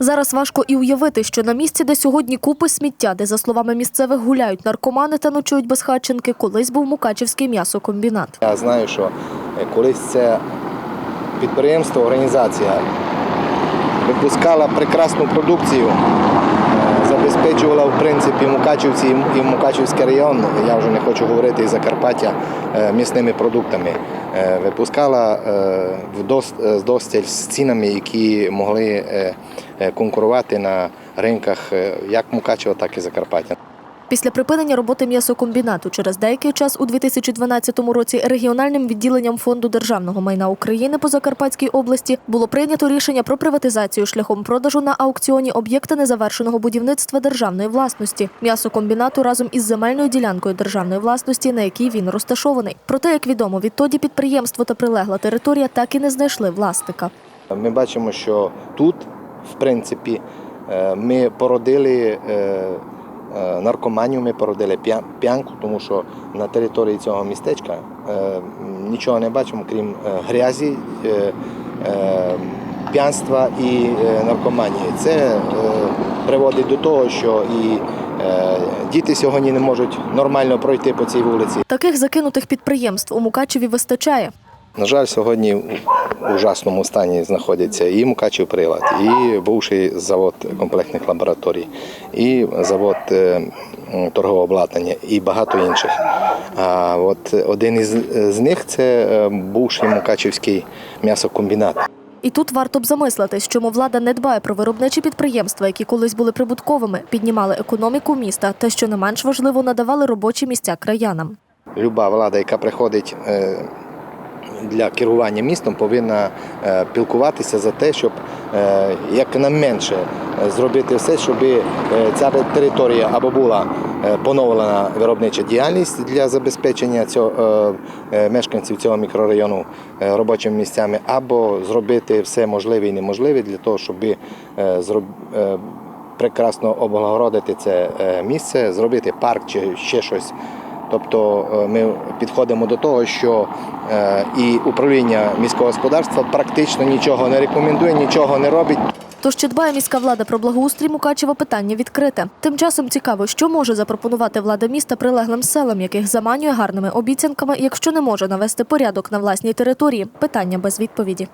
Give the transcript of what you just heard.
Зараз важко і уявити, що на місці, де сьогодні купи сміття, де, за словами місцевих, гуляють наркомани та ночують безхатченки, колись був Мукачівський м'ясокомбінат. Я знаю, що е, колись це підприємство, організація випускала прекрасну продукцію, е, забезпечувала в принципі Мукачівці і Мукачівський район, я вже не хочу говорити і Закарпаття, е, місними продуктами. Випускала вдос- вдосталь з цінами, які могли конкурувати на ринках е, як Мукачева, так і Закарпаття. Після припинення роботи м'ясокомбінату через деякий час у 2012 році регіональним відділенням фонду державного майна України по Закарпатській області було прийнято рішення про приватизацію шляхом продажу на аукціоні об'єкта незавершеного будівництва державної власності м'ясокомбінату разом із земельною ділянкою державної власності, на якій він розташований. Проте, як відомо, відтоді підприємство та прилегла територія так і не знайшли власника. Ми бачимо, що тут, в принципі, е, ми породили е, е, наркоманію, ми породили п'я- п'янку, тому що на території цього містечка нічого не бачимо, крім грязі, п'янства і наркоманії. Це приводить до того, що і діти сьогодні не можуть нормально пройти по цій вулиці. Таких закинутих підприємств у Мукачеві вистачає. На жаль, сьогодні в ужасному стані знаходяться і Мукачев прилад, і бувший завод комплектних лабораторій, і завод е, торгового обладнання, і багато інших. А от один із з них це е, бувший Мукачевський м'ясокомбінат. І тут варто б замислитись, чому влада не дбає про виробничі підприємства, які колись були прибутковими, піднімали економіку міста та, що не менш важливо, надавали робочі місця краянам. Люба влада, яка приходить е, для керування містом, повинна е, пілкуватися за те, щоб е, якнайменше е, зробити все, щоб ця територія або була поновлена виробнича діяльність для забезпечення цього, мешканців цього мікрорайону робочими місцями, або зробити все можливе і неможливе для того, щоб прекрасно облагородити це місце, зробити парк чи ще щось. Тобто е, ми підходимо до того, що е, і управління міського господарства практично нічого не рекомендує, нічого не робить. Тож чи дбає міська влада про благоустрій Мукачева питання відкрите. Тим часом цікаво, що може запропонувати влада міста прилеглим селам, яких заманює гарними обіцянками, якщо не може навести порядок на власній території. Питання без відповіді.